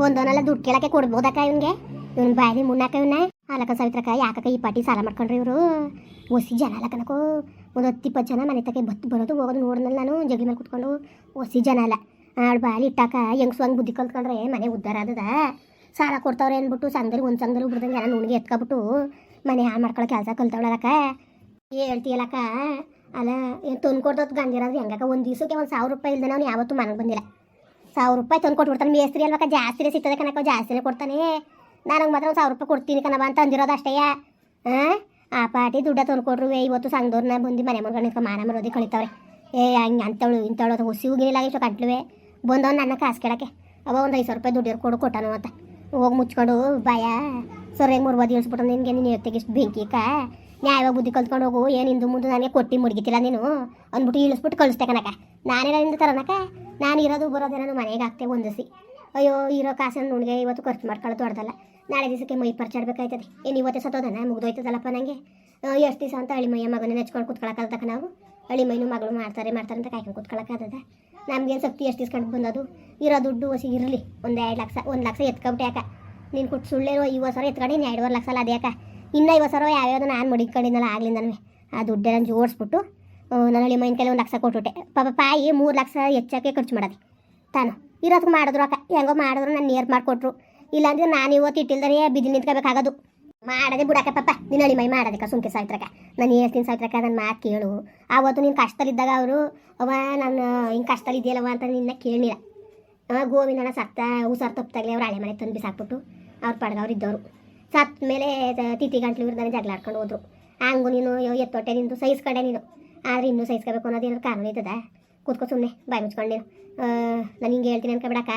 ಬಂದವನೆಲ್ಲ ದುಡ್ಡು ಕೇಳಕ್ಕೆ ಕೊಡ್ಬೋದಕ್ಕ ಇವನ್ಗೆ? ಇವನ್ ಬಾಯಿ ಮುನ್ನಾಕ ಇವನ್ನ ಅಲಕ ಸಾವಿತ್ರಕ್ಕ ಯಾಕಕ್ಕ ಈ ಪಾಟಿ ಸಾಲ ಮಾಡ್ಕೊಂಡ್ರಿ ಇವರು? ಒಸಿ ಜನ ಅಲ್ಲ ಕನಕೋ ಒಂದು ಹತ್ತು ಇಪ್ಪತ್ತು ಜನ ಮನೆ ತಕ್ಕ ಬತ್ತು ಬರೋದು ಹೋಗೋದು ನೋಡಿದ್ನಲ್ಲ ನಾನು, ಜಗ್ಲಿ ಮೇಲೆ ಕುತ್ಕೊಂಡು. ಒಸಿ ಜನ ಅಲ್ಲ. ಆಳ್ ಬಾಲಿ ಇಟ್ಟಾಕ ಹೆಂಗ್ಸು ಹಂಗೆ ಬುದ್ಧಿ ಕಲ್ತ್ಕೊಂಡ್ರೆ ಮನೆ ಉದ್ದಾರ ಆದದ. ಸಾಲ ಕೊಡ್ತಾವ್ರೆ ಅಂದ್ಬಿಟ್ಟು ಸಂದಲ್ಲಿ ಒಂದು ಸಂಘದಲ್ಲಿ ಬಿಡ್ದಂಗೆ ಜನ ನುಣ್ಗೆ ಎತ್ಕೊಬಿಟ್ಟು ಮನೆ ಹಾಳು ಮಾಡ್ಕೊಳ್ಳೋ ಕೆಲಸ ಕಲ್ತವಳಕ್ಕ ಹೇಳ್ತೀಯಲ್ಲಕ್ಕ ಅಲ್ಲ, ಏನು ತಂದು ಕೊಡ್ದತ್ತು ಗಂಜಿರೋದು ಹೆಂಗಕ್ಕ? ಒಂದು ದಿವಸಕ್ಕೆ ಒಂದು ಸಾವಿರ ರೂಪಾಯಿ ಇಲ್ಲದೆ ನಾನು ಯಾವತ್ತೂ ಮನೆಗೆ ಬಂದಿಲ್ಲ. ಸಾವಿರ ರೂಪಾಯಿ ತಂದು ಕೊಟ್ಬಿಡ್ತಾನೆ ಮೇಸ್ತ್ರಿ ಅಲ್ವಾಕ ಜಾಸ್ತಿನೇ ಸಿಗ್ತದೆ ಕಣಕ್ಕ ಜಾಸ್ತಿನೇ ಕೊಡ್ತಾನೆ. ನನಗೆ ಮಾತ್ರ ಒಂದು ಸಾವಿರ ರೂಪಾಯಿ ಕೊಡ್ತೀನಿ ಕಣವ ಅಂತ ಅಂದಿರೋದು ಅಷ್ಟೇ. ಹಾಂ ಆ ಪಾಟಿ ದುಡ್ಡ ತಂದು ಕೊಟ್ರು ಇವತ್ತು ಸಂಘದವ್ರನ್ನ ಬಂದು ಮನೆ ನಿಂತ್ಕೊಂಡು ಮಾನ ಮರೋದಿ ಕಳಿತಾವ್ರೆ. ಏ, ಹಂಗೆ ಅಂತವಳು ಇಂಥವಳು ಅದು ಹುಸಿ ಹೋಗಿಲ್ಲ ಇಷ್ಟು ಕಂಟ್ಲುವೆ ಬಂದವ್ ನನ್ನ ಕಾಸು ಕೇಳಕ್ಕೆ. ಅವ ಒಂದು ಐದು ಸಾವಿರ ರೂಪಾಯಿ ದುಡ್ಡು ಕೊಡು ಕೊಟ್ಟಾನು ಅಂತ. ಹೋಗಿ ಮುಚ್ಕೊಂಡು ಭಯ ಸೊರ್ರೆಗೆ ಬದಿ ಇಳಿಸ್ಬಿಟ್ಟು ನಿನಗೆ ನೀನು ಇವತ್ತಿಗೆ ಇಷ್ಟು ಬೆಂಕಿ ಕಾ? ನ್ಯಾಯವಾಗಿ ಬುದ್ಧಿ ಕಲ್ತ್ಕೊಂಡು ಹೋಗು ಏನು ಹಿಂದೂ ಮುಂದೆ ನನಗೆ ಕೊಟ್ಟು ಮುಡ್ಗಿತಿಲ್ಲ ನೀನು? ಅಂದ್ಬಿಟ್ಟು ಇಳಿಸ್ಬಿಟ್ಟು ಕಳಿಸ್ತೆ ಕನಕ ನಾನೇನಿಂದ ತರೋನಕ ನಾನು ಇರೋದು ಬರೋದೇನೋ ನಾನು ಮನೆಗೆ ಹಾಕ್ತೆ ಒಂದಿಸಿ ಅಯ್ಯೋ, ಇರೋ ಕಾಸನ್ನು ನುಣ್ಗೆ ಇವತ್ತು ಖರ್ಚು ಮಾಡ್ಕೊಳ್ಳೋದು ದೊಡ್ಡದಲ್ಲ. ನಾಳೆ ದಿವಸಕ್ಕೆ ಮೈ ಪರ್ಚಾಡ್ಬೇಕಾಯ್ತದೆ ಏನು ಇವತ್ತೇ ಸತ್ತೋದನ? ಮುಗ್ದೋಯ್ತದಲ್ಲಪ್ಪ ನನಗೆ ಎಷ್ಟು ದಿವಸ ಅಂತ ಹಳಿ ಮೈಯ ಮಗನ ನೆಚ್ಕೊಂಡು ಕುತ್ಕೊಳಕ್ಕಲ್ತಕ್ಕ ನಾವು? ಹಳಿ ಮೈನು ಮಗಳು ಮಾಡ್ತಾರೆ ಮಾಡ್ತಾರೆ ಅಂತ ಕಾಯ್ಕೊಂಡು ಕುತ್ಕೊಳಕ್ಕಾಗದ ನಮ್ಗೇನು ಶಕ್ತಿ ಎಷ್ಟು ಕಂಡು ಬಂದದು? ಇರೋ ದುಡ್ಡು ಹೊಸಿ ಇರಲಿ. ಒಂದು ಎರಡು ಲಕ್ಷ, ಒಂದು ಲಕ್ಷ ಎತ್ಕೊಬಿಟ್ಟೆ ಯಾಕ ನೀನು ಕೊಟ್ಟು ಸುಳ್ಳೇನೋ ಈ ಸಾವಿರ ಎತ್ಕೊಂಡು ಎರಡುವರೆ ಲಕ್ಷ ಅಲ್ಲ ಅದ್ಯಾಕ ಇನ್ನು ಐವತ್ತು ಸಾವಿರ ಯಾವ್ಯಾವ್ದು ನಾನು ಮಡಿಕೊಂಡಿದ್ದಲ್ಲ ಆಗ್ಲಿಂದನೂ ಆ ದುಡ್ಡೆಲ್ಲ ಜೋಡಿಸ್ಬಿಟ್ಟು ನನ್ನ ಹಳಿ ಮೈನ ಕೈಲಿ ಒಂದು ಲಕ್ಷ ಕೊಟ್ಬಿಟ್ಟೆ. ಪಾಪ ಪಾಯಿ ಮೂರು ಲಕ್ಷ ಹೆಚ್ಚಕ್ಕೆ ಖರ್ಚು ಮಾಡೋದು ತಾನು ಇರೋದಕ್ಕೆ ಮಾಡಿದ್ರು ಅಕ್ಕ. ಹೆಂಗೋ ಮಾಡಿದ್ರು, ನಾನು ನೇರ್ ಮಾಡಿಕೊಟ್ರು. ಇಲ್ಲಾಂದ್ರೆ ನಾನು ಇವತ್ತು ಇಟ್ಟಿಲ್ದರೆ ಬಿದ್ದು ನಿಂತ್ಕೋಬೇಕಾಗೋದು. ಮಾಡದೆ ಬಿಡಕ್ಕ ಪಪ್ಪ ನಿನ್ನ ಹಳಿ ಮೈ ಮಾಡೋದಕ್ಕ ಸುಮ್ಕೆ ಸಾವಿತ್ರಕ್ಕ ನಾನು ಹೇಳ್ತೀನಿ ಸಾವಿತ್ರಕ್ಕ ನನ್ನ ಮಾತು ಕೇಳು. ಆವತ್ತು ನೀನು ಕಷ್ಟದಲ್ಲಿದ್ದಾಗ ಅವರು ಅವ ನಾನು ಹಿಂಗೆ ಕಷ್ಟದಲ್ಲಿ ಇದೆಯಲ್ಲವ ಅಂತ ನಿನ್ನ ಕೇಳಿಲ್ಲ ಅವ ಗೋವಿಂದನ ಸತ್ತ ಹುಸಾರ್ ತಪ್ಪಾಗಲಿ ಅವ್ರು ಹಳೆ ಮನೆ ತಂದು ಬಿಸಾಕ್ಬಿಟ್ಟು ಅವ್ರ ಪಡೆದವ್ರು ಇದ್ದವರು. ಸತ್ತ ಮೇಲೆ ತಿಥಿ ಗಂಟ್ಲು ಜಗಳ ಆಡ್ಕೊಂಡು ಹೋದ್ರು. ಹಂಗು ನೀನು ಎತ್ತೊಟ್ಟೆ ನಿಂದು ಸಹಿಸ್ಕೊಂಡೆ ನೀನು. ಆದ್ರೆ ಇನ್ನೂ ಸಹಿಸ್ಕೋಬೇಕು ಅನ್ನೋದು ಏನಾದ್ರು ಕಾರಣ ಇದ್ದದ? ಕೂತ್ಕೊ ಸುಮ್ಮನೆ ಬಾಯಿ ಮುಚ್ಕೊಂಡು ನೀನು. ನಾನು ಹಿಂಗೆ ಹೇಳ್ತೀನಿ ಅನ್ಕೊಬಿಡಕ್ಕ.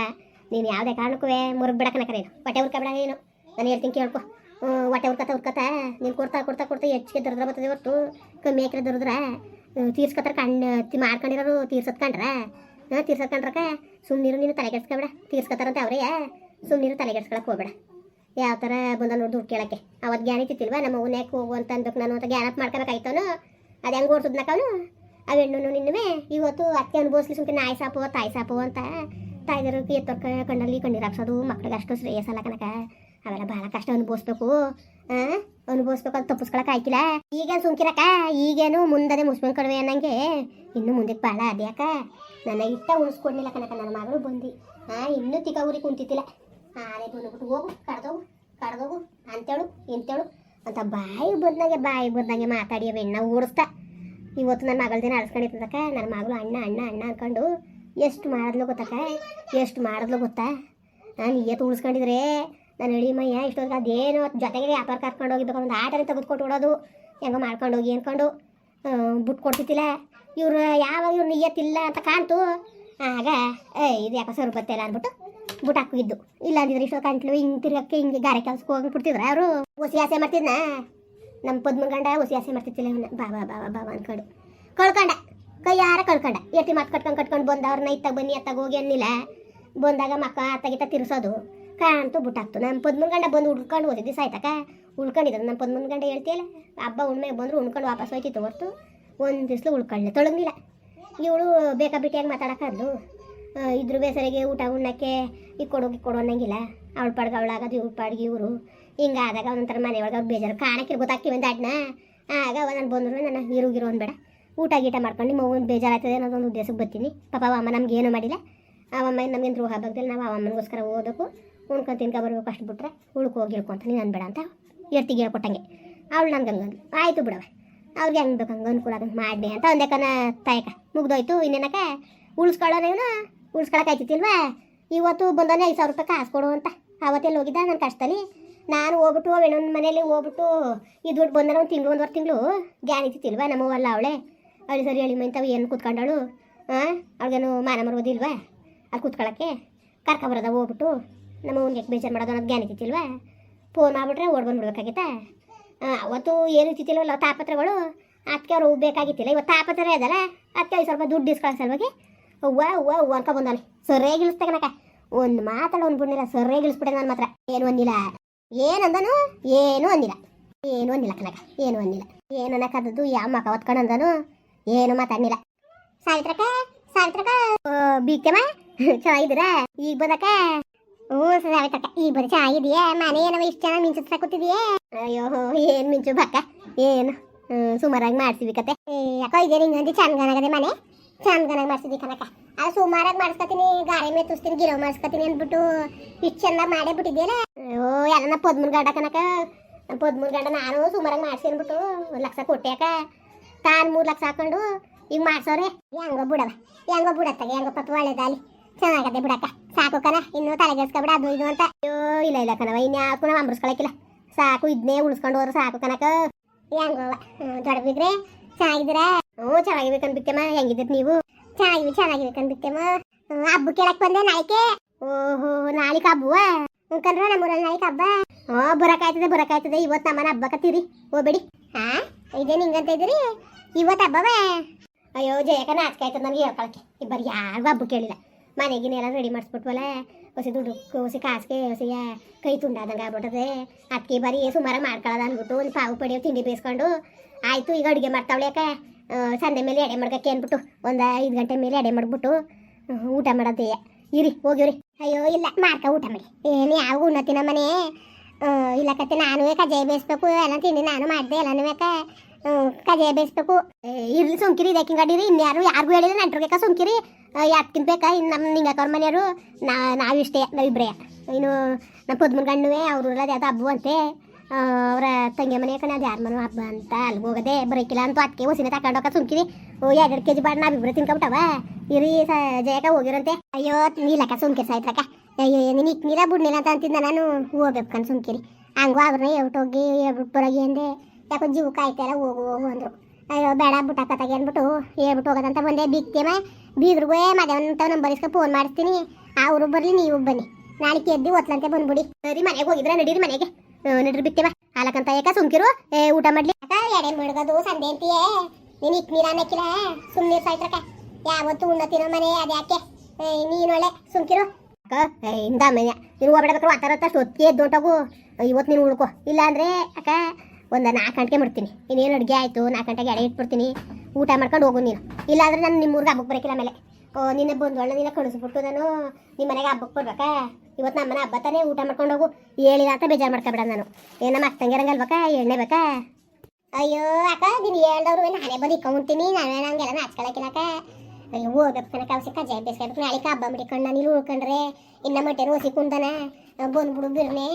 ನೀನು ಯಾವುದೇ ಕಾರಣಕ್ಕೂ ಮುರುಗ್ ಬಿಡಕ್ಕನಕ ನೀನು. ಹೊಟ್ಟೆ ಉರ್ಕೊಬಿಡ ನೀನು. ನಾನು ಹೇಳ್ತೀನಿ ಕೇಳ್ಕೊ. ಹೊಟ್ಟೆ ಉರ್ಕತ ಉರ್ಕತ ನೀನು ಕೊಡ್ತಾ ಕೊಡ್ತಾ ಕೊಡ್ತಾ ಹೆಚ್ಚಿಗೆ ದರ್ದ್ರ ಬರ್ತದೆ ಹೊರತು ಕಮ್ಮಿ ಹಾಕಿರೋ ದರ್ದ್ರ. ತೀರ್ಸ್ಕೊತಾರೆ ಕಣ್ಣು ಮಾಡ್ಕೊಂಡಿರೋರು ತೀರ್ಸತ್ಕೊಂಡ್ರೆ ಹಾಂ ತೀರ್ಸತ್ಕೊಂಡ್ರಕ ಸುಮ್ಮನಿರು ನೀನು ತಲೆ ತೀರ್ಸ್ಕೊತಾರಂತೆ ತೀರ್ಸ್ಕೊತಾರಂತ ಅವರೇ. ಸುಮ್ಮನಿರು ತಲೆಗೆಡ್ಸ್ಕೊಳಕ್ಕೆ ಹೋಗ್ಬೇಡ. ಯಾವ ಥರ ಬಂದ ನೋಡಿ ದುಡ್ಡು ಕೇಳಕ್ಕೆ. ಅವತ್ತು ಇತ್ತಿಲ್ವಾ ನಮ್ಮ ಯಾಕೆ ಹೋಗು ಅಂತ ಅಂದಕ್ಕೆ ನಾನು ಅಂತ ಗ್ಯಾನಪ್ ಮಾಡ್ಕೋಬೇಕಾಯ್ತವನು ಅದು ಹೆಂಗೆ ಓಡಿಸಿದ್ನಕ್ಕವನು ಆ ಹೆಣ್ಣು ನಿನ್ನೆ ಇವತ್ತು ಅತ್ತೆ ಅನುಭವಿಸ್ಲಿ ಸುಮ್ಕೆ ನಾಯಿ ಸಾಪು, ತಾಯಿ ಸಾಪು ಅಂತ ತಾಯಿದರು ಎತ್ತೊರ್ಕ ಕಣ್ಣಲ್ಲಿ ಕಣ್ಣೀರು ಹಾಕ್ಸೋದು, ಮಕ್ಳಿಗೆ ಅಷ್ಟು ಶ್ರೇಯಸ್ಸಲ್ಲ ಕನಕ ಅವೆಲ್ಲ ಭಾಳ ಕಷ್ಟ ಅನುಭವಿಸ್ಬೇಕು ಅನುಭವಿಸ್ಬೇಕು ಅಂತ ತಪ್ಪಿಸ್ಕೊಳಕ್ಕೆ ಆಯ್ಕಿಲ್ಲ. ಈಗೇನು ಸುಮ್ಕಿರಕ್ಕ? ಈಗೇನು ಮುಂದೆ ಮುಸ್ಕೊಂಡ್ ಕಡಿಮೆ ಅನ್ನಂಗೆ. ಇನ್ನು ಮುಂದಕ್ಕೆ ಭಾಳ ಅದ್ಯಾಕ ನನ್ನ ಇಟ್ಟ ಉಳಿಸ್ಕೊಡ್ಲಿಲ್ಲ ಕನಕ ನನ್ನ ಮಗಳು ಬಂದು. ಹಾಂ ಇನ್ನೂ ತಿಕ್ಕ ಊರಿಗೆ ಕುಂತಿತ್ತಿಲ್ಲ ಹಾಂ ಬಂದ್ಬಿಟ್ಟು ಹೋಗು ಕಡ್ದೋಗು ಕಡ್ದೋಗು ಅಂತೇಳು, ಇಂತೇಳು. ಅಂತ ಬಾಯಿ ಬಂದಂಗೆ ಬಾಯಿ ಬಂದಂಗೆ ಮಾತಾಡಿ ಅವೆಣ್ಣ ಓಡಿಸ್ತಾ. ಇವತ್ತು ನನ್ನ ಮಗಳ ದಿನ ಅಳ್ಸ್ಕೊಂಡಿರ್ತದಕ್ಕ ನನ್ನ ಮಗಳು ಅಣ್ಣ ಅಣ್ಣ ಅಣ್ಣ ಅನ್ಕೊಂಡು, ಎಷ್ಟು ಮಾಡಿದ್ಲು ಗೊತ್ತಕ್ಕ ಎಷ್ಟು ಮಾಡಿದ್ಲು ಗೊತ್ತಾ? ನಾನು ಈಗ ಉಳಿಸ್ಕೊಂಡಿದ್ರೆ ನಾನು ಮಯ್ಯ ಇಷ್ಟೊತ್ತಿಗೆ ಅದೇನೋ ಜೊತೆಗೆ ವ್ಯಾಪಾರ ಕರ್ಕೊಂಡು ಹೋಗಿಬೇಕು ಒಂದು ಆಟನೇ ತೆಗೆದುಕೊಟ್ಟು ಓಡೋದು ಹೆಂಗೋ ಮಾಡ್ಕೊಂಡು ಹೋಗಿ ಅನ್ಕೊಂಡು ಬಿಟ್ಟು ಕೊಡ್ತಿತ್ತಿಲ್ಲ ಇವ್ರು ಯಾವಾಗ ಇವ್ರು ನಿಯತ್ತಿಲ್ಲ ಅಂತ ಕಾಣ್ತು. ಆಗ ಏ ಇದು ಯಾಕೋ ಸರ್ ಬತ್ತಿಲ್ಲ ಅಂದ್ಬಿಟ್ಟು ಬುಟ್ ಹಾಕಿದ್ದು ಇಲ್ಲ ಅಂದಿದ್ರೆ ಇಷ್ಟೊತ್ತು ಕಂಟ್ಲು ಹಿಂಗೆ ತಿರ್ಗಕ್ಕೆ ಹಿಂಗೆ ಗಾರೆ ಕೆಲ್ಸಕ್ಕೆ ಹೋಗಿ ಬಿಡ್ತಿದ್ರು. ಅವರು ಹೊಸಿ ಆಸೆ ಮಾಡ್ತಿದ್ನ? ನಮ್ಮ ಪದ್ಮ ಗಂಡ ಹೊಸಿ ಆಸೆ ಮಾಡ್ತಿತ್ತಿಲ್ಲ ಬಾ ಬಾಬಾ ಬಾಬಾ ಬಾಬಾ ಅನ್ಕೊಂಡು ಕಳ್ಕೊಂಡ. ಕೈ ಯಾರ ಕಳ್ಕೊಂಡ? ಎತ್ತಿ ಮಾತು ಕಟ್ಕೊಂಡು ಕಟ್ಕೊಂಡು ಬಂದವ್ರನ್ನ ಇತ್ತಾಗ ಬನ್ನಿ, ಅತ್ತಾಗ ಹೋಗಿ ಅನ್ನಿಲ್ಲ ಬಂದಾಗ ಮಕ್ಕ ಅತ್ತಾಗಿತ್ತ ತಿರ್ಸೋದು. ಕಾಣ್ತು ಬುಟ್ಟಾಕ್ತು. ನಮ್ಮ ಪದ್ಮನ ಗಂಡ ಬಂದು ಉಳ್ಕೊಂಡು ಹೋದಿದ್ದು ಸಾಯ್ತಕ? ಉಳ್ಕೊಂಡಿದ್ರು ನಮ್ಮ ಪದ್ಮನ ಗಂಡ ಹೇಳ್ತಿಯಲ್ಲ, ಹಬ್ಬ ಉಣ್ಮೆಗೆ ಬಂದರು ಉಣ್ಕೊಂಡು ವಾಪಸ್ ಹೋಯ್ತಿತ್ತು ಹೊರ್ತು. ಒಂದು ದಿವ್ಸಲು ಉಳ್ಕೊಳ್ಳೆ ತೊಳಗಿಲ್ಲ ಇವಳು ಬೇಕಾ ಬಿಟ್ಟಿಯಾಗಿ ಮಾತಾಡೋಕ್ಕಾದ್ಲು ಇದ್ರ ಬೇಸರಿಗೆ ಊಟ ಉಣ್ಣಕ್ಕೆ ಈ ಕೊಡೋಗಿ ಕೊಡೋ ಅನ್ನಂಗಿಲ್ಲ. ಅವಳ ಪಾಡ್ಗೆ ಅವಳಾಗೋದು ಇವ್ಳ ಪಾಡ್ಗೆ ಇವರು. ಹಿಂಗಾದಾಗ ಒಂಥರ ಮನೆಯೊಳಗೆ ಅವ್ರು ಬೇಜಾರು ಕಾಣಕ್ಕೆ ಗೊತ್ತಾಕಿ ಒಂದು ಅಡ್ನ. ಆಗ ನಾನು ಬಂದ್ರು, ನನ್ನ ಇರು ಗಿರು ಅನ್ಬೇಡ. ಊಟ ಗೀಟ ಮಾಡ್ಕೊಂಡು ನಿಮ್ಮ ಅವ್ವನ ಬೇಜಾರಾಗ್ತದೆ ಅನ್ನೋದೊಂದು ಉದ್ದೇಶಕ್ಕೆ ಬರ್ತೀನಿ. ಪಾಪ ಅವ ನಮ್ಗೆ ಏನೂ ಮಾಡಿಲ್ಲ. ಅವಮ್ಮ ನಮಗೇನು ದ್ರೋಹ ಬಗ್ಗೆ ನಾವು ಅವಮ್ಮನಿಗೋಸ್ಕರ ಓದೋಕು, ಉಣ್ಕೊಂಡು ತಿನ್ಕೊ ಬರ್ಬೇಕು ಅಷ್ಟು ಬಿಟ್ರೆ ಉಳ್ಕೋಗಿ ಹೋಗಿ ಇಳ್ಕೊಂತ ನೀನು ಅನ್ಬೇಡ ಅಂತ ಎರ್ತಿಗೆ ಹೇಳ್ಕೊಟ್ಟಂಗೆ ಅವಳು ನನ್ಗೆ ಹಂಗಂದು ಆಯಿತು ಬಿಡವ ಅವ್ರಿಗೆ ಹೆಂಗೆ ಬೇಕು ಹಂಗೆ ಅನುಕೂಲ ಆಗಂಗೆ ಮಾಡಿ ಅಂತ. ಒಂದೇಕನ ತಾಯಕ ಮುಗ್ದೋಯ್ತು. ಇನ್ನೇನಕ ಉಳಿಸ್ಕೊಳ್ಳೋನೇನು ಉಳಿಸ್ಕೊಳಕ್ಕೆ ಆಯ್ತಿಲ್ವಾ ಇವತ್ತು ಬಂದವನೇ ಐದು ಸಾವಿರ ರೂಪಾಯಿ ಕಾಸು ಕೊಡು ಅಂತ. ಅವತ್ತೆಲ್ಲಿ ಹೋಗಿದ್ದ ನನ್ನ ಕಷ್ಟದಲ್ಲಿ? ನಾನು ಹೋಗ್ಬಿಟ್ಟು ಅವಣ್ಣನ ಮನೇಲಿ ಹೋಗ್ಬಿಟ್ಟು ಈ ದುಡ್ಡು ಬಂದನ ಒಂದು ತಿಂಗಳು, ಒಂದುವರೆ ತಿಂಗಳು ಗ್ಯಾನ್ ಇತ್ತಿಲ್ವಾ ನಮ್ಮವಲ್ಲ ಅವಳೆ? ಅವಳು ಸರಿ ಹೇಳಿ ಮೈಂತವ ಏನು ಕೂತ್ಕೊಂಡಳು? ಹಾಂ ಅವಳಿಗೇನು ಮಾನ ಮರೋದಿಲ್ವಾ ಅಲ್ಲಿ ಕೂತ್ಕೊಳ್ಳೋಕ್ಕೆ ಕರ್ಕೊಬರೋದ ಹೋಗ್ಬಿಟ್ಟು. ನಮ್ಮ ಅವ್ನಿಗೆ ಬೇಜಾರು ಮಾಡೋದು ಅನ್ನೋದು ಜ್ಞಾನ ಇತ್ತಿಲ್ವಾ ಫೋನ್ ಮಾಡಿಬಿಟ್ರೆ ಓಡ್ ಬಂದ್ಬಿಡ್ಬೇಕಾಗಿತ್ತಾ? ಅವತ್ತು ಏನು ಇತ್ತಿತ್ತಿಲ್ವಲ್ಲ ತಾಪತ್ರಗಳು? ಅದಕ್ಕೆ ಅವ್ರು ಬೇಕಾಗಿತ್ತಿಲ್ಲ. ಇವತ್ತು ತಾಪತ್ರ ಅದಲ್ಲ. ಅದಕ್ಕೆ ಐದು ಸ್ವಲ್ಪ ದುಡ್ಡು ಇಸ್ಕೊಳ್ಳೋ ಸಲುವಾಗಿ ಅವ್ವ ಅವ್ವ ಅವ್ವ ಅನ್ಕೊ ಒಂದ್ ಸರಿಯಾಗಿ ಇಳಿಸ್ತೇನಕ ಒಂದು ಮಾತಾಡೋ ಇಳಿಸ್ಬಿಟ್ಟೆ ನಾನು ಮಾತ್ರ. ಏನು ಅಂದಿಲ್ಲ. ಏನಂದನು ಏನು ಅಂದಿಲ್ಲ. ಏನು ಅಂದಿಲ್ಲ ಕನಕ ಏನು ಅಂದಿಲ್ಲ. ಏನು ಅನ್ನಕ್ಕದ್ದು ಯಾವ ಮಕ ಏನು ಮಾತಾಡ್ನಿಲ್ಲ ಸಾವಿತ್ರಕ ಸಾವಿತ್ರಕ ಬೀಕೆಮ್ಮ ಚೆನ್ನಾಗಿದ್ದೀರಾ ಈಗ ಬಂದಕ್ಕ? ಹ್ಞೂ ಸಾವಿತ್ರಕ ಈ ಚಾ ಚೆನ್ನಾಗಿದೆಯಾ ಮನೆ ಏನವ ಇಷ್ಟು ಚೆನ್ನಾಗಿ ಮಿಂಚು ಕೂತಿದೆಯೇ ಅಯ್ಯೋ ಏನು ಮಿಂಚು ಬಕ್ಕ ಏನು? ಸುಮಾರಾಗಿ ಮಾಡ್ಸಿವಿ ಕತೆ. ಯಾಕೋ ಇದೆ ನಿಂಗಂದಿ ಚಂದಗನಾಗದೆ ಮನೆ? ಚಂದಗನಾಗ ಮಾಡ್ಸಿದ್ವಿ ಕನಕ ಅದು ಸುಮಾರಾಗಿ ಮಾಡಿಸ್ಕೊತೀನಿ, ಗಾರೆ ಮೇಲೆ ತುಸ್ತೀನಿ, ಗಿರೋ ಮಾಡಿಸ್ಕೊತೀನಿ ಅಂದ್ಬಿಟ್ಟು ಇಷ್ಟು ಚಂದ ಮಾಡೇ ಬಿಟ್ಟಿದ್ದೀರ ಓ ಎಲ್ಲ ಪದ್ಮೂರು ಗಂಡ ಕನಕ ಪದ್ಮೂರು ಗಂಡ ನಾನು ಸುಮಾರಾಗಿ ಮಾಡಿಸಿ ಅಂದ್ಬಿಟ್ಟು ಒಂದು ಲಕ್ಷ ಕೊಟ್ಟ್ಯಾಕ ತಾನು ಮೂರು ಲಕ್ಷ ಹಾಕೊಂಡು ಈಗ ಮಾಡ್ಸೋರೆ. ಹೆಂಗೋ ಬಿಡವ, ಹೆಂಗೋ ಬಿಡತ್ತಾಗ, ಹೆಂಗೋ ಪಾಪ ಒಳ್ಳೇದಾಲಿ ಚೆನ್ನಾಗದೆ ಬಿಡಕ್ಕ. ಸಾಕು ಕನ ಇನ್ನು ತಲೆಗೆಸ್ಕೊಬಿಡ ಅದು ಇದು ಅಂತ. ಅಯ್ಯೋ, ಇಲ್ಲ ಇಲ್ಲ ಕಣವ ಇನ್ಯಾಕು ನಾವು ಅಂಬರ್ಸ್ಕೊಳಕಿಲ್ಲ. ಸಾಕು ಇದನ್ನೇ ಉಳಿಸ್ಕೊಂಡು ಹೋದ್ರೆ ಸಾಕು ಕನಕ ಹೆಂಗೋ ದೊಡ್ಡಬಿಗ್ರೆ ಚೆನ್ನಾಗಿದ್ದೀರಾ? ಹ್ಞೂ ಚೆನ್ನಾಗಿರ್ಬೇಕನ್ಬಿಟ್ಟಮ್ಮ ಹೆಂಗಿದ್ದೀರಿ ನೀವು? ಚೆನ್ನಾಗಿವಿ ಚೆನ್ನಾಗಿರ್ಬೇಕನ್ಬಿಟ್ಟಮ್ಮ ಹಬ್ಬ ಕೇಳಕ್ ಬಂದೆ ನಾಯ್ಕೆ ಓಹೋ ನಾಳಿಕ ಹಬ್ಬವ? ಕಣ್ರ, ನಮ್ಮೂರಲ್ಲಿ ನಾಳಿಕ ಹಬ್ಬ. ಹ್ಞೂ, ಬರಕಾಯ್ತದೆ ಬರಕಾಯ್ತದೆ. ಇವತ್ತು ನಮ್ಮನ ಹಬ್ಬಕತ್ತೀರಿ ಹೋಗ್ಬೇಡಿ. ಹಾ? ಇದೇನು ನಿಂಗಂತ ಇದ್ದೀರಿ? ಇವತ್ತು ಹಬ್ಬವೇ? ಅಯ್ಯೋ ಜಯಕ ನಾಚಿಕೆ ಆಯ್ತದ ನನಗೆ ಹೇಳ್ಕೊಳಕ್ಕೆ. ಇಬ್ಬರು ಯಾರಿಗೂ ಹಬ್ಬ ಕೇಳಿಲ್ಲ. ಮನೆಗಿನೆಲ್ಲ ರೆಡಿ ಮಾಡಿಸ್ಬಿಟ್ವಲ್ಲ. ಹೊಸಿ ದುಡ್ಡು ಹೊಸಿ ಕಾಸಿಗೆ, ಹೊಸಿಯ ಕೈ ತುಂಡಾದಂಗೆ ಆಗ್ಬಿಟ್ಟದೆ. ಅದಕ್ಕೆ ಬರೀ ಸುಮಾರು ಮಾಡ್ಕೊಳ್ಳೋದು ಅಂದ್ಬಿಟ್ಟು ಒಂದು ಪಾವು ಪಡೆಯೋ ತಿಂಡಿ ಬೇಯಿಸ್ಕೊಂಡು. ಆಯಿತು, ಈಗ ಅಡುಗೆ ಮಾಡ್ತಾವಳೆ ಯಾಕೆ ಸಂಜೆ ಮೇಲೆ ಎಡೆ ಮಾಡ್ಕಕ್ಕೆ ಅಂದ್ಬಿಟ್ಟು ಒಂದು ಐದು ಗಂಟೆ ಮೇಲೆ ಎಡೆ ಮಾಡಿಬಿಟ್ಟು ಊಟ ಮಾಡೋದೇ ಇರಿ ಹೋಗಿವ್ರಿ ಅಯ್ಯೋ, ಇಲ್ಲ, ಮಾಡ್ಕ, ಊಟ ಮಾಡಿ. ಏನು ಯಾವ ಉಣ್ಣತಿ ಮನೆ. ಇಲ್ಲ ಕತ್ತೆ, ನಾನು ಕಜಾಯ ಬೇಯಿಸ್ಬೇಕು? ಎಲ್ಲ ತಿಂಡಿ ನಾನು ಮಾಡಿದೆ ಎಲ್ಲನೂ ಕಜಾಯ ಬೇಯಿಸ್ಬೇಕು? ಇರ್ಲಿ, ಸುಮ್ಕಿರಿ ಇದಕ್ಕಿಂಗ್ ಗಡಿರಿ ಇನ್ಯಾರು ಯಾರಿಗೂ ಹೇಳಿದ್ರೆ ನೆಂಟ್ರಿಗೆ ಸುಂಕಿರಿ ಯಾಕೆ ಬೇಕಾ ಇನ್ನು ನಮ್ಮ ನಿಂಗಕ್ಕವ್ರ ಮನೆಯವರು, ನಾ, ನಾವಿಷ್ಟೇ, ನಾವಿಬ್ರೇ. ಇನ್ನು ನಮ್ಮ ಪದ್ಮನ್ ಗಣ್ಣುವೆ ಅವ್ರು ಇರೋದು ಹಬ್ಬ ಅಂತೆ ಅವರ ತಂಗಿ ಮನೆ ಕಣ ಅದು ಯಾರ ಮನೆ ಹಬ್ಬ ಅಂತ ಅಲ್ಲಿಗೆ ಹೋಗದೆ ಬರೋಕಿಲ್ಲ ಅಂತ ಅದಕ್ಕೆ ಹೊಸಿನ ತಗೊಂಡೋಗ ಸುಮ್ಕಿರಿ ಓ ಎರಡು ಕೆ ಜಿ ಬಾಡ್ ನಾವಿಬ್ರು ತಿನ್ಕೊಬಿಟ್ಟವ. ಇರಿ ಸ ಜಯಕ ಹೋಗಿರಂತೆ. ಅಯ್ಯೋ ನೀಲಕ್ಕ ಸುಮ್ಕಿರಿ ಸಾಯ್ತಕ ಅಯ್ಯೋ ನೀನು ನೀರ ಬಿಡ್ನಿಲ್ಲ ಅಂತ ಅಂತಿದ್ದ ನಾನು. ಹೋಗ್ಬೇಕು ಕಣ್ ಸುಮ್ಕಿರಿ. ಹಂಗೂ ಅವ್ರನ್ನ ಹೇಳ್ಬಿಟ್ಟೋಗಿ ಹೇಳ್ಬಿಟ್ಟು ಬರೋಗಿ ಅಂದೆ. ಯಾಕೋ ಜೀವ ಕಾಯ್ತಾರ ಹೋಗು ಹೋಗು ಅಂದ್ರು. ಅಯ್ಯೋ, ಬೇಡ ಬಿಟ್ಟಾಕತ್ತಾಗೆ ಅಂದ್ಬಿಟ್ಟು ಹೇಳ್ಬಿಟ್ಟು ಹೋಗೋದಂತ ಬಂದೆ. ಬಿಕ್ತೇಮ ಬೀಗ್ರಿಗೂ ಅಂತ ನಂಬರ್ ಇಸ್ಕೊ ಫೋನ್ ಮಾಡಿಸ್ತೀನಿ. ಅವರು ಬರಲಿ, ನೀವು ಬನ್ನಿ. ನಾಳೆ ಎದ್ದು ಒತ್ಲಂತೆ ಬಂದ್ಬಿಡಿ. ಸರಿ, ಮನೆಗೆ ಹೋಗಿದ್ರೆ, ನಡೀರಿ ಮನೆಗೆ. ನಡ್ರಿ ಬಿತ್ತೇವ ಹಾಲಕ್ಕಂತ ಏಕ ಸುಮ್ಕಿರು. ಏ ಊಟ ಮಾಡ್ಲಿ. ಅಕ್ಕ ಎಡೆ ಮಡ್ಗೋದು ಸಂದೆ ಅಂತೀಯೇ? ನೀನು ಇಕ್ ನೀರ ಅನ್ನಕ್ಕಿಲ್ಲ ಸುಮ್ಮನೆ ಸಾಯ್ತ್ರಕ? ಯಾವತ್ತು ಉಣ್ಣತಿರೋ ಮನೆ ಅದ್ಯಾಕೆ ನೀನೊಳ್ಳೆ ಸುಮ್ಕಿರು. ಅಕ್ಕ ಇಂದ ಮನೆ. ನೀನು ಹೋಗ್ಬಿಡ್ಬೇಕು ಮಾತಾಡತ್ತ ಸೊತ್ತಿಗೆ ಹೋಗು ಇವತ್ತು ನೀನು ಉಳ್ಕೊ ಇಲ್ಲ ಅಂದ್ರೆ ಅಕ್ಕ ಒಂದು ನಾಲ್ಕು ಗಂಟೆಗೆ ಮಾಡ್ತೀನಿ ಇನ್ನೇನು ಅಡುಗೆ ಆಯಿತು? ನಾಲ್ಕು ಗಂಟೆಗೆ ಎಡೆ ಇಟ್ಬಿಡ್ತೀನಿ. ಊಟ ಮಾಡ್ಕೊಂಡು ಹೋಗು ನೀನು. ಇಲ್ಲಾಂದ್ರೆ ನಾನು ನಿಮ್ಮ ಊರಿಗೆ ಹಬ್ಬಕ್ಕೆ ಬರೋಕಿಲ್ಲ ಆಮೇಲೆ. ಓ ನಿನ್ನೆ ಒಳ್ಳೆ ನಿನ್ನ ಕಳಿಸ್ಬಿಟ್ಟು ನಾನು ನಿಮ್ಮ ಮನೆಗೆ ಹಬ್ಬಕ್ಕೆ ಬರ್ಬೇಕಾ? ಇವತ್ತು ನಮ್ಮನೆ ಹಬ್ಬ ತಾನೇ ಊಟ ಮಾಡ್ಕೊಂಡು ಹೋಗು. ಹೇಳಿದ ಅಂತ ಬೇಜಾರು ಮಾಡ್ಕೊಬೇಡ ನಾನು. ಏನಮ್ಮ ನಮ್ಮ ಅಕ್ಕಂಗಿರಂಗಲ್ಬೇಕಾ ಎಣ್ಣೆ ಬೇಕಾ? ಅಯ್ಯೋ, ಅಕ್ಕ, ನೀನು ಹೇಳ್ದವ್ರು ನಾನೇ ಬಂದು ಇಕ್ಕೊಂಬಿಡ್ತೀನಿ ನಾನು ನಂಗೆಲ್ಲ ನಾಚ್ಕೊಳಕಿಲ್ಲಕ್ಕ ಅಯ್ಯೋ, ಹೋಗ್ಬೇಕು ಕಣಕ ಅವಶ್ಯಕ. ಕಜ್ಜಾಯ ಬೇಸ್ಕೊಬೇಕು ನಾಳೆ ಹಬ್ಬ ಮಾಡಿಕೊಂಡು ನಾನು ಇಲ್ಲಿ ಉಳ್ಕೊಂಡ್ರೆ. ಇನ್ನ ಮಟ್ಟೆ ರೋಸಿ ಕುಂದನ. ಬಂದ್ಬಿಡು ಬಿರ್ನೆ.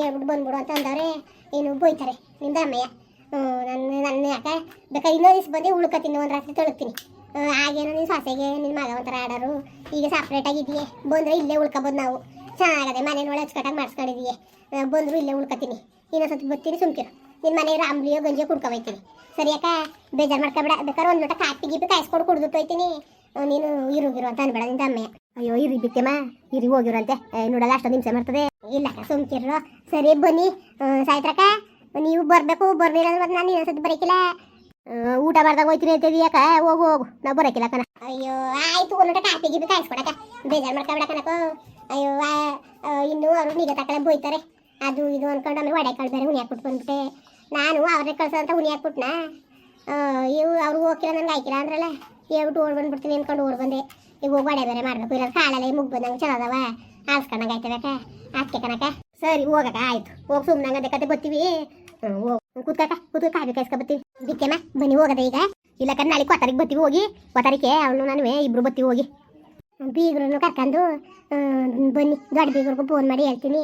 ಹೇಳ್ಬಿಟ್ಟು ಬಂದ್ಬಿಡು ಅಂತ ಅಂದವ್ರೆ. ಏನು ಬೈತಾರೆ. ನಿಂದ ಅಮ್ಮಯ್ಯ. ನನ್ನ ನನ್ನ ಅಕ್ಕ. ಬೇಕಾದ್ರೆ ಇನ್ನೊಂದು ದಿವ್ಸ ಬಂದು ಉಳ್ಕೊತೀನಿ ಒಂದು ರಾತ್ರಿ ತೊಳಗ್ತೀನಿ ಆಗೇನೋ ನಿನ್ನ ಸೊಸೆಗೆ ನಿನ್ನ ಮಗ ಒಂಥರ ಆಡೋರು. ಈಗ ಸಪ್ರೇಟಾಗಿದೆಯೇ ಬಂದರೆ ಇಲ್ಲೇ ಉಳ್ಕೊಬೋದು ನಾವು. ಚೆನ್ನಾಗದೆ ಮನೆ ನೋಡಿ ಅಚ್ಚುಕಟ್ಟಾಗಿ ಮಾಡಿಸ್ಕೊಂಡಿದೀಯ. ಬಂದರೂ ಇಲ್ಲೇ ಉಳ್ಕೊತೀನಿ ಇನ್ನೊಂದ್ಸತಿ ಬರ್ತೀನಿ ಸುಮ್ಕಿರು. ನಿನ್ನ ಮನೆ ರಾಮ್ಲಿಯೋ ಗಂಜಿಯೋ ಕುಡ್ಕೊಬೈತೀನಿ ಸರಿಯಾಕ ಬೇಜಾರು ಮಾಡ್ಕೊಬೇಡ. ಬೇಕಾದ್ರೆ ಒಂದು ಲೋಟ ಕಾಪಿ ಗೀಪಿ ಕಾಯಿಸ್ಕೊಂಡು ಕುಡ್ದುಟ್ಟು ಹೋಯ್ತೀನಿ ನೀನು ಇರುಗಿರು ಅಂತ ಅನ್ಬೇಡ ನಿಂದ ಅಮ್ಮೆ ಅಯ್ಯೋ, ಇರಿ ಬಿತ್ತೆಮ್ಮ ಇರಿ ಹೋಗಿರಂತೆ ನೋಡಲ್ಲ, ಅಷ್ಟೊಂದು ನಿಮಿಷ ಮಾಡ್ತದೆ. ಇಲ್ಲ ಸುಮ್ಕಿರು ಸರಿ, ಬನ್ನಿ. ಸಾಯ್ತ್ರಕ ನೀವು ಬರಬೇಕು. ಬರ್ಲಿಲ್ಲ ಅಂದ್ರೆ ನಾನು ಇನ್ನೊಂದ್ಸತಿ ಬರೋಕಿಲ್ಲ. ಊಟ ಮಾಡ್ದಾಗ ಹೋಯ್ತೀನಿ ಅಂತ ಯಾಕ ಹೋಗು ಹೋಗು. ನಾವು ಬರೋಕಿಲ್ಲ ಕಣ. ಅಯ್ಯೋ, ಆಯ್ತು. ಒಂದು ಕಾಪಿ ಗೀಪಿ ಕಾಯಿಸ್ಕೊಡಕ ಬೇಜಾರು ಮಾಡ್ಕೊಬೇಡ ಕಣಕೋ ಅಯ್ಯೋ ಇನ್ನು ಅವರು ನಿಗ ತಕಳೆ ಬೋಯ್ತಾರೆ ಅದು ಇದು ಅನ್ಕೊಂಡು ಆಮೇಲೆ ಒಡೆ ಕಾಳು ಬೇರೆ ಹುಣಿ ಹಾಕ್ಬಿಟ್ಟು ಬಂದ್ಬಿಟ್ಟೆ. ನಾನು ಅವ್ರನ್ನೇ ಕಳ್ಸೋ ಅಂತ ಹುಣಿ ಹಾಕ್ಬಿಟ್ನಾ ಇವು ಅವ್ರು ಹೋಗಿಲ್ಲ ನನ್ಗೆ ಆಯ್ಕಿಲ್ಲ ಅಂದ್ರಲ್ಲ. ಹೇಳ್ಬಿಟ್ಟು ಓಡ್ ಬಂದ್ಬಿಡ್ತೀನಿ ಅನ್ಕೊಂಡು ಓಡ್ ಬಂದೆ. ಈಗ ಹೋಗಿ ಒಡೆ ಬೇರೆ ಮಾಡಬೇಕು. ಇಲ್ಲ ಕಾಲಲ್ಲಿ ಮುಗ್ ಬಂದಂಗೆ ಚಲೋ ಅದಾವ. ಆಡ್ಸ್ಕೊಂಡಂಗೆ ಆಯ್ತವಕ್ಕ ಅದಕ್ಕೆ ಸರಿ, ಹೋಗಕ್ಕ, ಆಯ್ತು. ಹೋಗಿ ಸುಮ್ಮನೆ ಅದೇ ಕತೆ ಬರ್ತೀವಿ. ಹೋಗಿ. ಕೂತ್ಕಕ್ಕ ಕೂತ್ಕ ಕಾಫಿ ಕಾಯಿಸ್ಕೊ ಬರ್ತೀವಿ. ಬಿತ್ತೆಮ್ಮ ಬನ್ನಿ ಹೋಗದ ಈಗ. ಇಲ್ಲ ನಾಳೆ ಕೊತ್ತಾರಿಗೆ ಬರ್ತೀವಿ ಹೋಗಿ. ಕೊತ್ತಾರಿಕೆ, ಅವಳು ನಾನು ಇಬ್ರು ಬರ್ತೀವಿ ಹೋಗಿ. ಬೀಗ್ರನ್ನು ಕರ್ಕೊಂಡು ಬನ್ನಿ, ದೊಡ್ಡ ಬೀಗ್ರಿಗೂ ಫೋನ್ ಮಾಡಿ ಹೇಳ್ತೀನಿ.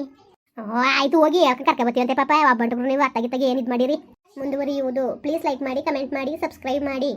ಆಯ್ತು ಹೋಗಿ ಕರ್ಕೊ ಬರ್ತೀವಂತೆ ಪಾಪ? ಒಬ್ಬಂಟು ನೀವು ಏನು ಏನಿದು ಮಾಡಿರಿ? ಮುಂದುವರಿಯುವುದು. ಪ್ಲೀಸ್ ಲೈಕ್ ಮಾಡಿ ಕಮೆಂಟ್ ಮಾಡಿ ಸಬ್ಸ್ಕ್ರೈಬ್ ಮಾಡಿ.